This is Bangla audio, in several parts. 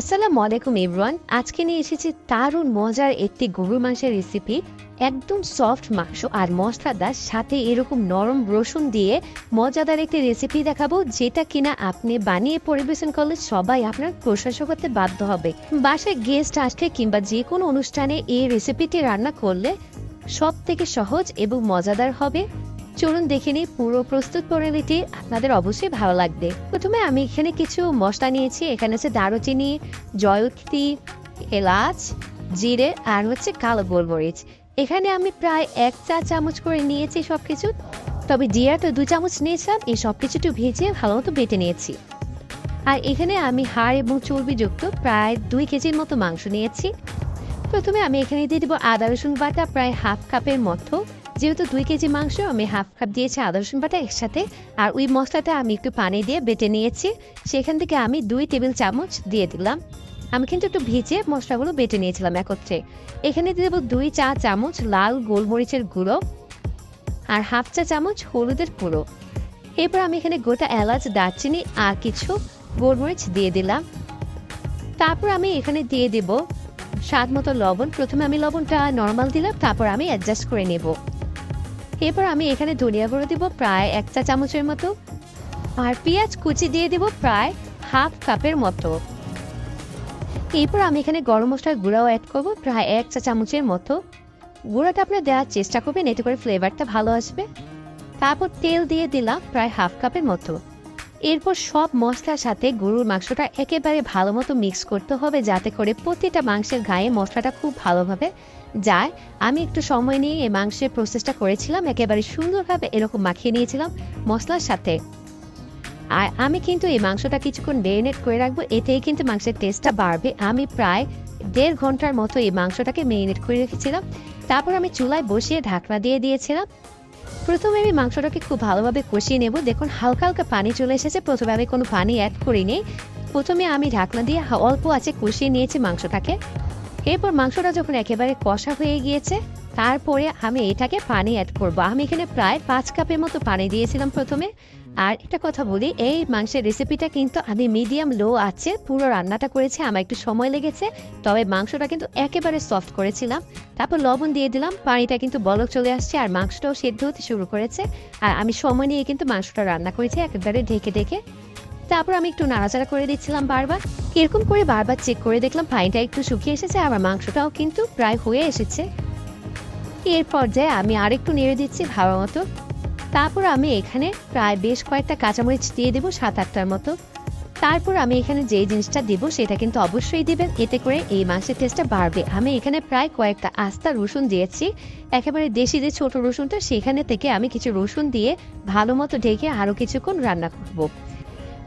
আসসালামু আলাইকুম এভরান আজকে নিয়ে এসেছি দারুণ মজার একটি গরুর মাংসের রেসিপি একদম সফট মাংস আর মশলাদার, সাথে এরকম নরম রসুন দিয়ে মজাদার একটি রেসিপি দেখাবো, যেটা কিনা আপনি বানিয়ে পরিবেশন করলে সবাই আপনার প্রশংসা করতে বাধ্য হবে। বাসায় গেস্ট আসলে কিংবা যে কোনো অনুষ্ঠানে এই রেসিপিটি রান্না করলে সব থেকে সহজ এবং মজাদার হবে। চলুন দেখে নিই পুরো প্রস্তুত প্রণালীটি আপনাদের অবশ্যই ভালো লাগবে। প্রথমে আমি এখানে কিছু মশলা নিয়েছি। এখানে হচ্ছে দারুচিনি জয়ত্রী এলাচ, জিরে আর হচ্ছে কালো গোলমরিচ। এখানে আমি প্রায় এক চা চামচ করে নিয়েছি সব কিছু তবে জিরা তো দু চামচ নিয়েছিলাম। এই সব কিছু একটু ভেজে ভালো মতো বেটে নিয়েছি। আর এখানে আমি হাড় এবং চর্বিযুক্ত প্রায় দুই কেজির মতো মাংস নিয়েছি। প্রথমে আমি এখানে দিয়ে দেবো আদা রসুন বাটা, প্রায় হাফ কাপের মতো। যেহেতু দুই কেজি মাংস, আমি হাফ কাপ দিয়েছি আদা রসুন বাটা একসাথে। আর ওই মশলাটা আমি একটু পানি দিয়ে বেটে নিয়েছি। সেখান থেকে আমি দুই টেবিল চামচ দিয়ে দিলাম। আমি কিন্তু একটু ভিজে মশলাগুলো বেটে নিয়েছিলাম একত্রে। এখানে দিয়ে দেবো দুই চা চামচ লাল গোলমরিচের গুঁড়ো আর হাফ চা চামচ হলুদের গুঁড়ো এরপর আমি এখানে গোটা এলাচ, দারচিনি আর কিছু গোলমরিচ দিয়ে দিলাম। তারপর আমি এখানে দিয়ে দেব স্বাদ মতো লবণ। প্রথমে আমি লবণটা নর্মাল দিলাম, তারপর আমি অ্যাডজাস্ট করে নেব। এরপর আমি এখানে ধনিয়া গুঁড়ো দিব প্রায় এক চা চামচের মতো আর পেঁয়াজ কুচি দিয়ে দেব প্রায় হাফ কাপের মতো। এরপর আমি এখানে গরম মশলার গুঁড়াও অ্যাড করব প্রায় এক চা চামচের মতো। গুঁড়াটা আপনারা দেওয়ার চেষ্টা করবেন, এতে করে ফ্লেভারটা ভালো আসবে। তারপর তেল দিয়ে দিলাম প্রায় হাফ কাপের মতো। এরপর সব মশলার সাথে গরুর মাংসটা একেবারে ভালো মতো মিক্স করতে হবে যাতে করে প্রতিটা মাংসের গায়ে মশলাটা খুব ভালোভাবে যায়। আমি একটু সময় নিয়ে এই মাংসের প্রসেসটা করেছিলাম, একেবারে সুন্দরভাবে এরকম মাখিয়ে নিয়েছিলাম মশলার সাথে। আর আমি কিন্তু এই মাংসটা কিছুক্ষণ মেরিনেট করে রাখব, এতেই কিন্তু মাংসের টেস্টটা বাড়বে। আমি প্রায় দেড় ঘণ্টার মতো এই মাংসটাকে মেরিনেট করে রেখেছিলাম। তারপর আমি চুলায় বসিয়ে ঢাকনা দিয়ে দিয়েছিলাম। প্রথমে আমি মাংসটাকে খুব ভালোভাবে কষিয়ে নেব। দেখুন, হালকা হালকা পানি চলে এসেছে। প্রথমে আমি কোনো পানি অ্যাড করিনি। প্রথমে আমি ঢাকনা দিয়ে অল্প আছে কষিয়ে নিয়েছি মাংসটাকে। এরপর মাংসটা যখন একেবারে কষা হয়ে গিয়েছে, তারপরে আমি এটাকে পানি অ্যাড করব। আমি এখানে প্রায় পাঁচ কাপের মতো পানি দিয়েছিলাম প্রথমে। আর একটা কথা বলি, এই মাংসের রেসিপিটা কিন্তু আমি মিডিয়াম লো আছে, পুরো রান্নাটা করেছি, আমার একটু সময় লেগেছে, তবে মাংসটা কিন্তু একেবারে সফট করেছিলাম। তারপর লবণ দিয়ে দিলাম, পানিটা কিন্তু বলক চলে আসছে, আর মাংসটাও সেদ্ধ হতে শুরু করেছে, আর আমি সময় নিয়ে কিন্তু মাংসটা রান্না করেছি, একেবারে ঢেকে ঢেকে। তারপর আমি একটু নাড়াচাড়া করে দিচ্ছিলাম বারবার। এরকম করে বারবার চেক করে দেখলাম, পানিটা একটু শুকিয়ে এসেছে, আর মাংসটাও কিন্তু প্রায় হয়ে এসেছে। এর পর্যায়ে আমি আরেকটু নেড়ে দিচ্ছি, ভালো মতো। তারপর আমি এখানে প্রায় বেশ কয়েকটা কাঁচামরিচ দিয়ে দেবো সাত আটটার মতো। তারপর আমি এখানে যে জিনিসটা দেবো সেটা কিন্তু অবশ্যই দিবেন। এতে করে এই মাংসের টেস্টটা বাড়বে। আমি এখানে প্রায় কয়েকটা আস্তা রসুন দিয়েছি। একেবারে দেশি যে ছোট রসুনটা সেখানে থেকে আমি কিছু রসুন দিয়ে ভালো মতো ঢেকে আরও কিছুক্ষণ রান্না করব।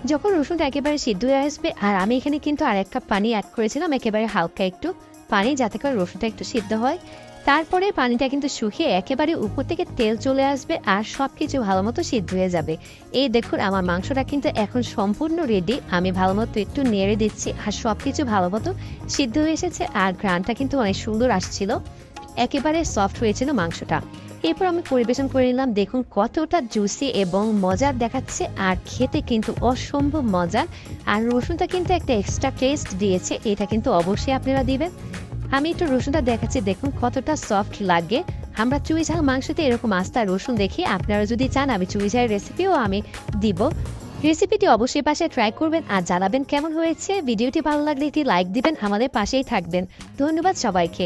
যখন রসুনটা একেবারে সিদ্ধ হয়ে আসবে, আর আমি এখানে কিন্তু আর এক কাপ পানি অ্যাড করেছিলাম, একেবারে হালকা একটু পানি যাতে করে রসুনটা একটু সিদ্ধ হয়। তারপরে পানিটা কিন্তু শুকিয়ে একেবারে উপর থেকে তেল চলে আসবে আর সব কিছু ভালো মতো সিদ্ধ হয়ে যাবে। এই দেখুন, আমার মাংসটা কিন্তু এখন সম্পূর্ণ রেডি আমি ভালো মতো একটু নেড়ে দিচ্ছি আর সব কিছু ভালো মতো সিদ্ধ হয়ে এসেছে আর ঘ্রাণটা কিন্তু অনেক সুন্দর আসছিল। একেবারে সফট হয়েছিল মাংসটা। এরপর আমি পরিবেশন করে নিলাম। দেখুন, কতটা জুসি এবং মজার দেখাচ্ছে আর খেতে কিন্তু অসম্ভব মজার। আর রসুনটা কিন্তু একটা এক্সট্রা টেস্ট দিয়েছে। এটা কিন্তু অবশ্যই আপনারা দিবেন। আমি একটু রসুনটা দেখাচ্ছি। দেখুন কতটা সফট লাগে। আমরা চুই মাংসতে এরকম আস্তা রসুন দেখি। আপনারা যদি চান, আমি চুই রেসিপিও আমি দিব। রেসিপিটি অবশ্যই পাশে ট্রাই করবেন আর জানাবেন কেমন হয়েছে। ভিডিওটি ভালো লাগলে একটি লাইক দিবেন, আমাদের পাশেই থাকবেন। ধন্যবাদ সবাইকে।